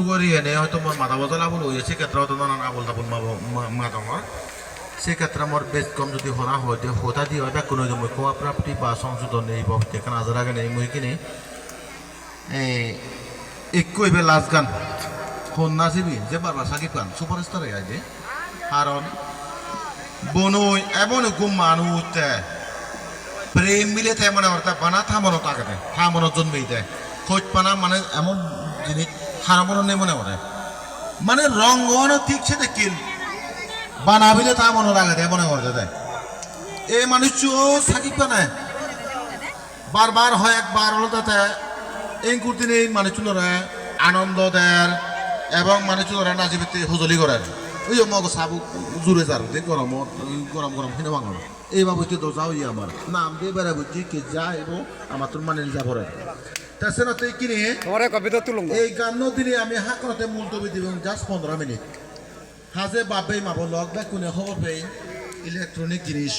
সুগরি এনে হয়তো মোর মাথা বদল আবুল হয়েছে ক্ষেত্রে হয়তো নানান আবুল তাবুল মাতামর সেই ক্ষেত্রে আমার বেশ কম যদি হরা হয় যে হোতা দিয়ে হয় কোনো মই খোয়া প্রাপ্তি বা সংশোধন এই বাবদ এখানে আজার আগে নেই মই কিনে একই বে লাস্ট গান। ফোন নাচিবি যে বারবার সাকিব খান সুপারস্টার আই যে কারণ বনই এমন গুম মানুষ প্রেম মিলে তাই মানে অর্থাৎ বানা থামানো তাকে দেয় থামানোর জন্মেই দেয় খোঁজ পানা মানে এমন জিনিস হারামনো নেই মনে করে। মানে রঙ্গন ঠিক সে কিল বানাবিলে থামানো লাগে দেয়, মনে করতে দেয়। এই মানুষ সাকিব পানে বারবার হয় একবার হলো তাতে এই কুর্তিনে এই মানুষগুলোরা আনন্দ দেয় এবং মানুষগুলোরা নাচিবিতে হুজলি করে ওই মগ সাবু জুড়ে যার যে গরম গরম গরম কিনে বাঙাল এই বাবুতে তো যাও ই আমার। নাম দিয়ে বেড়া বুঝছি কি যা এবং, আমার তোর মানে যা তাছাড়া তুই কিনে তোমার কবিতা তুলুন এই গান দিলে আমি হাকতে মুলতবি দিব জাস্ট পনেরো মিনিট। হাজে বাপে মাব লগ বা কোনে খবর পেই ইলেকট্রনিক জিনিস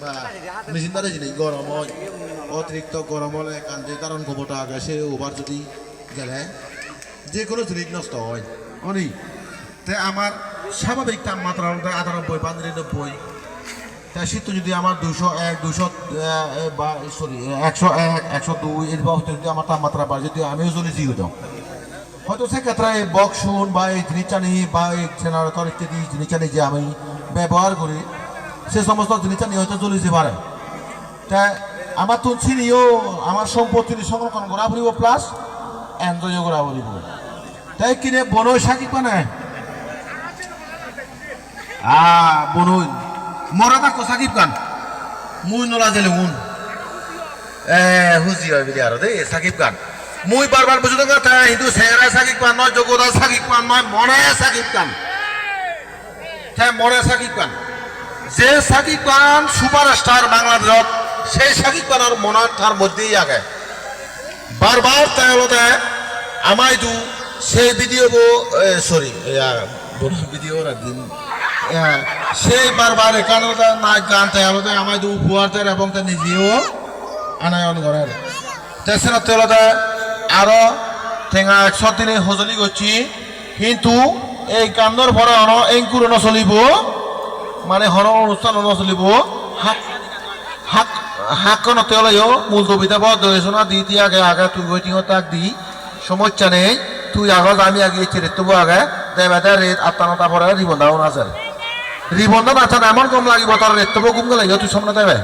বা মেশিনদারি জিনিস গরম হয়। অতিরিক্ত গরম হলে কান্দি কারণ খবরটা আগে সে ওভার যদি গেলে যে কোনো জিনিস নষ্ট হয়। অনেক তে আমার স্বাভাবিক তাপমাত্রা আটানব্বই বা নিরানব্বই। শীত যদি আমার দুশো এক দুশো বা সরি একশো এক, একশো দুই, এর বা যদি আমার তাপমাত্রা বাড়ে, যদি আমিও চলে জিও দাও। হয়তো সেক্ষেত্রে এই বক্সুন বা এই জিনিসটানি বা এই জেনারেটর ইত্যাদি জিনিসটানি যে আমি ব্যবহার করি, সে সমস্ত জিনিসটানি হয়তো চলেছে পারে তা আমার তো চিনিও আমার সম্পত্তি সংরক্ষণ করা পড়িব প্লাস এনজয়ও করা পড়িব তাই কিনে বনই সাকি পানে আ বনই। মরা থাকো সাকিব খান মুই নলা জেলে উন এ হুজি হয় বিলি আরও দে সাকিব খান মুই বারবার বুঝতে কথা হিন্দু সেরা সাকিব খান নয় যোগদা সাকিব খান নয় মনে সাকিব খান হ্যাঁ মনে সাকিব খান যে সাকিব খান সুপারস্টার বাংলাদেশত সেই সাকিব খানের মনের তার মধ্যেই আগে। বারবার তাই হলো আমায় দু সেই ভিডিও সরি ভিডিও দিন হ্যাঁ, সেই বারবার এখানে নাচ গান তাই হলো আমায় দু দেয় এবং তার নিজেও আনায়ন করেন তাছাড়া তেলতে আরও ঠেঙা একশো দিনে সজলি করছি। কিন্তু এই কান্দর পরে অন এঙ্কুর নচলিব মানে হন অনুষ্ঠান নচলিব হাক হাক হাকন তেওলাইও মূল কবিতা বদ দয়েছনা দি দি আগে আগে, তুই ওয়েটিং তাক দি। সমস্যা নেই, তুই আগত আমি আগে ছেড়ে তবু আগে। দেবে দে রেত নটা পরে রিবন দাও আছে রিবন দাও আছে এমন কম লাগিব তার রেত তবু কম লাগিব তুই সামনে দেবে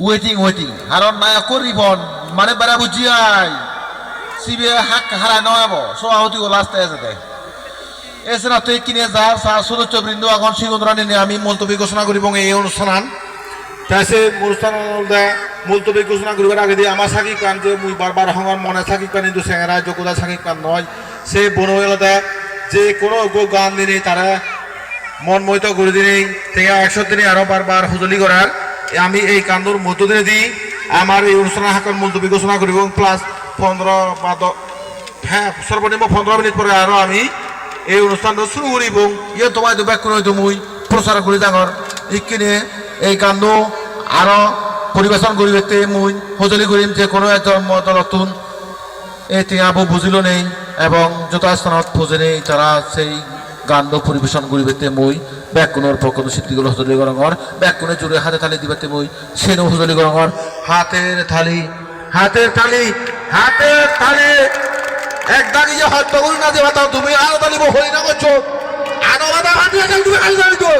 ওয়েটিং ওয়েটিং কারণ নায়ক রিবন মানে বেড়া বুঝিয়াই সিবিআই হাক হারায় নয়াব সভাপতি ও লাস্টে আছে দেয় এছাড়া তুই কিনে যা সদস্য বৃন্দ এখন সিংহদ্রানি নিয়ে আমি মুলতবি ঘোষণা করিব এই অনুষ্ঠান তাই সে অনুষ্ঠান মুলতবি ঘোষণা করিবার আগে দিয়ে আমার সাকিব কান যে মুই বারবার হঙর মনে সাকিব কান কিন্তু সেঙ্গারা যোগ্যতা সাকিব কান নয় সে বনবেলাতে যে কোনো গান দিনে তারা মন মহিত করে দিনে থেকে একশো দিনে আরও বারবার হুজলি করার আমি এই কান্দুর মধ্য দিনে দিই আমার এই অনুষ্ঠান হাকর মুলতবি ঘোষণা করিব প্লাস পনেরো বা হ্যাঁ সর্বনিম্ন পনেরো মিনিট পরে আরও আমি এই অনুষ্ঠানটা শুরু করিব ইয়ে তোমায় তো ব্যাক করে তুমি প্রচার করি ডাঙর ইকিনে এই কাণ্ড আরও পরিবেশন করিবে মুই সজলি করিম যে কোনো একজন দলতুন এই টিঙাবো বুঝিল নেই এবং যথাস্থানত খুঁজে নেই তারা সেই গান্ড পরিবেশন করিবে তেমই, ব্যাকুণর পক্ষত সিদ্ধিগুলো হজলি গরঙর ব্যাকুণে জুড়ে হাতে থালি দিবে তেমই, সেনু হজলি গরঙর হাতের থালি হাতের থালি হাতের থালি। এক দাগি যে হত্যা করি না দেবা তুমি আরও তালিব হই না করছ। আরও বাধা হাতিয়ে তুমি খালি তো